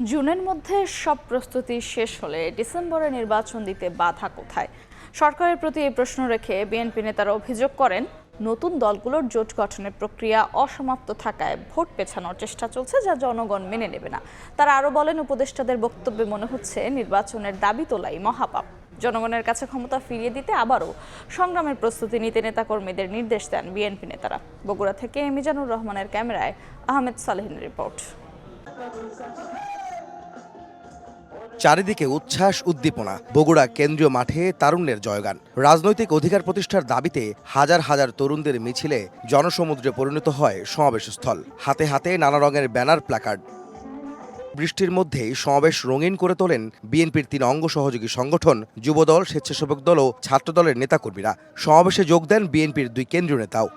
জুনের মধ্যে সব প্রস্তুতি শেষ হলে ডিসেম্বরে নির্বাচন দিতে বাধা কোথায়? সরকারের প্রতি এই প্রশ্ন রেখে বিএনপি নেতারা অভিযোগ করেন, নতুন দলগুলোর জোট গঠনের প্রক্রিয়া অসমাপ্ত থাকায় ভোট পেছানোর চেষ্টা চলছে যা জনগণ মেনে নেবে না। তারা আরও বলেন, উপদেষ্টাদের বক্তব্যে মনে হচ্ছে নির্বাচনের দাবি তোলাই মহাপাপ। জনগণের কাছে ক্ষমতা ফিরিয়ে দিতে আবারও সংগ্রামের প্রস্তুতি নিতে নেতাকর্মীদের নির্দেশ দেন বিএনপি নেতারা। বগুড়া থেকে মিজানুর রহমানের ক্যামেরায় আহমেদ সালেহিন রিপোর্ট। চারিদিকে উচ্ছ্বাস, উদ্দীপনা। বগুড়া কেন্দ্রীয় মাঠে তারুণ্যের জয়গান। রাজনৈতিক অধিকার প্রতিষ্ঠার দাবিতে হাজার হাজার তরুণদের মিছিলে জনসমুদ্রে পরিণত হয় সমাবেশস্থল। হাতে হাতে নানা রঙের ব্যানার প্ল্যাকার্ড বৃষ্টির মধ্যেই সমাবেশ রঙিন করে তোলেন বিএনপির তিন অঙ্গ সহযোগী সংগঠন, যুবদল, স্বেচ্ছাসেবক দল ও ছাত্রদলের নেতাকর্মীরা। সমাবেশে যোগ দেন বিএনপির দুই কেন্দ্রীয় নেতাও।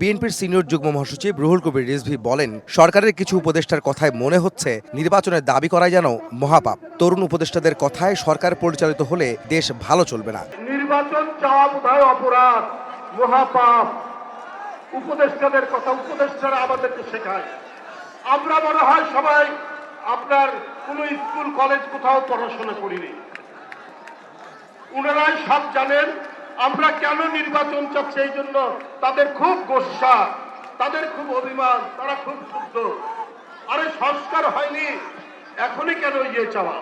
বিএনপির সিনিয়র যুগ্ম মহাসচিব রুহুল কবির রিজভি বলেন, সরকারের কিছু উপদেষ্টার কথায় মনে হচ্ছে নির্বাচনের দাবি করাই যেন মহাপাপ। তরুণ উপদেষ্টাদের কথায় সরকার পরিচালিত হলে দেশ ভালো চলবে না। নির্বাচন চাওয়া অপরাধ, মহাপাপ। উপদেষ্টাদের কথা উপদেষ্টারা আমাদেরকে শেখায়। আমরা মনে হয় সবাই আপনার কোন স্কুল, কলেজ কোথাও পড়াশোনা করিনি। উনারাই সব জানেন আমরা কেন নির্বাচন চাচ্ছি এই জন্য? তাদের খুব গোসা, তাদের খুব অভিমান, তারা খুব শুদ্ধ আরে সংস্কার হয়নি, এখনই কেন ইয়ে চাওয়া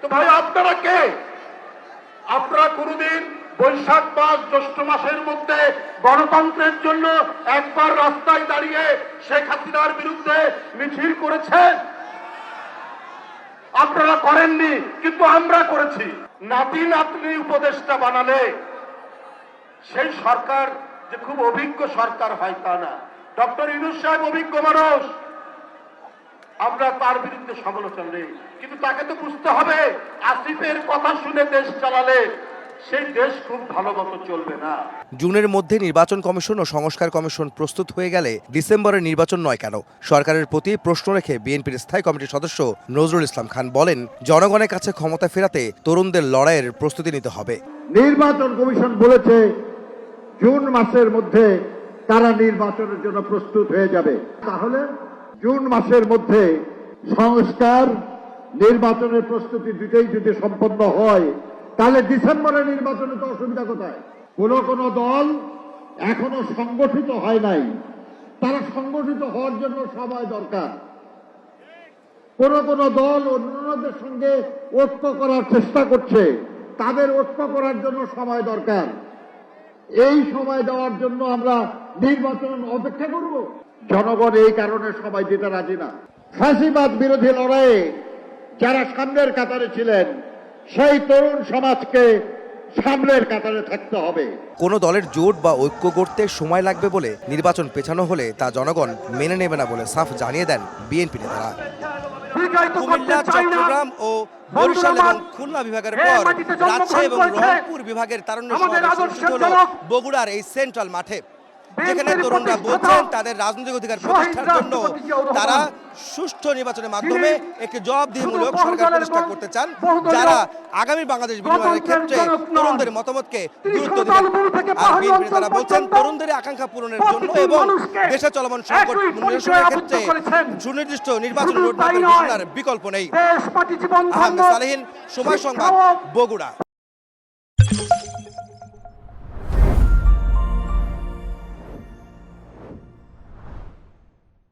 তো ভাই, আপনারা কে? আপনারা কোনদিন বৈশাখ মাস, জ্যৈষ্ঠ মাসের মধ্যে গণতন্ত্রের জন্য একবার রাস্তায় দাঁড়িয়ে শেখ হাসিনার বিরুদ্ধে মিছিল করেছেন? আপনারা করেননি, কিন্তু আমরা করেছি। নাতি নাতনি উপদেষ্টা বানালে সেই সরকার যে খুব অভিজ্ঞ সরকার হয় তা না। ডক্টর ইনুস সাহেব অভিজ্ঞ মানুষ। আমরা তার বিরুদ্ধে সমালোচনা নেই। কিন্তু তাকে তো বুঝতে হবে আসিফের কথা শুনে দেশ চালালে সেই দেশ খুব ভালো মতো চলবে না। জুনের মধ্যে নির্বাচন কমিশন ও সংস্কার কমিশন প্রস্তুত হয়ে গেলে ডিসেম্বরের নির্বাচন নয় কেন? সরকারের প্রতি প্রশ্ন রেখে বিএনপির স্থায়ী কমিটির সদস্য নজরুল ইসলাম খান বলেন জনগণের কাছে ক্ষমতা ফেরাতে তরুণদের লড়াইয়ের প্রস্তুতি নিতে হবে। নির্বাচন কমিশন বলেছে জুন মাসের মধ্যে তারা নির্বাচনের জন্য প্রস্তুত হয়ে যাবে। তাহলে জুন মাসের মধ্যে সংস্কার, নির্বাচনের প্রস্তুতি দুটোই যদি সম্পন্ন হয়, তাহলে ডিসেম্বরে নির্বাচনে তো অসুবিধা কোথায়? কোন কোন দল এখনও সংগঠিত হয় নাই। তারা সংগঠিত হওয়ার জন্য সবাই দরকার। কোন কোন দল অন্যান্যদের সঙ্গে ঐক্য করার চেষ্টা করছে। তাদের ঐক্য করার জন্য সময় দরকার। এই সময় দেওয়ার জন্য আমরা নির্বাচন অপেক্ষা করব। জনগণ এই কারণে সবাই দিতে রাজি না। ফাঁসিবাদ বিরোধী লড়াইয়ে যারা সামনের কাতারে ছিলেন, সেই তরুণ সমাজকে সামনের কাতারে থাকতে হবে। কোনো দলের জোট বা ঐক্য গড়তে সময় লাগবে বলে নির্বাচন পেছানো হলে তা জনগণ মেনে নেবে না বলে সাফ জানিয়ে দেন বিএনপি নেতারা। কুমিল্লা চট্টগ্রাম ও বরিশাল এবং খুলনা বিভাগের পর রাজশাহী এবং রংপুর বিভাগের তারুণ্য সমাবেশ হলো বগুড়ার এই সেন্ট্রাল মাঠে। যেখানে তরুণরা বলছেন তাদের রাজনৈতিক অধিকার প্রতিষ্ঠার জন্য তারা সুষ্ঠু নির্বাচনের মাধ্যমে একটি জবাবদিহিমূলক সরকার প্রতিষ্ঠা করতে চান। যারা আগামী বাংলাদেশ বিনির্মাণের ক্ষেত্রে তরুণদের মতামতকে গুরুত্ব দিবেন। আর বিএনপি নেতারা বলছেন তরুণদের আকাঙ্ক্ষা পূরণের জন্য এবং দেশে চলমান সংকট নিরসনের ক্ষেত্রে সুনির্দিষ্ট নির্বাচন রোডম্যাপের ঘোষণার বিকল্প নেই। আহমেদ সালেহীন সময় সংবাদ বগুড়া।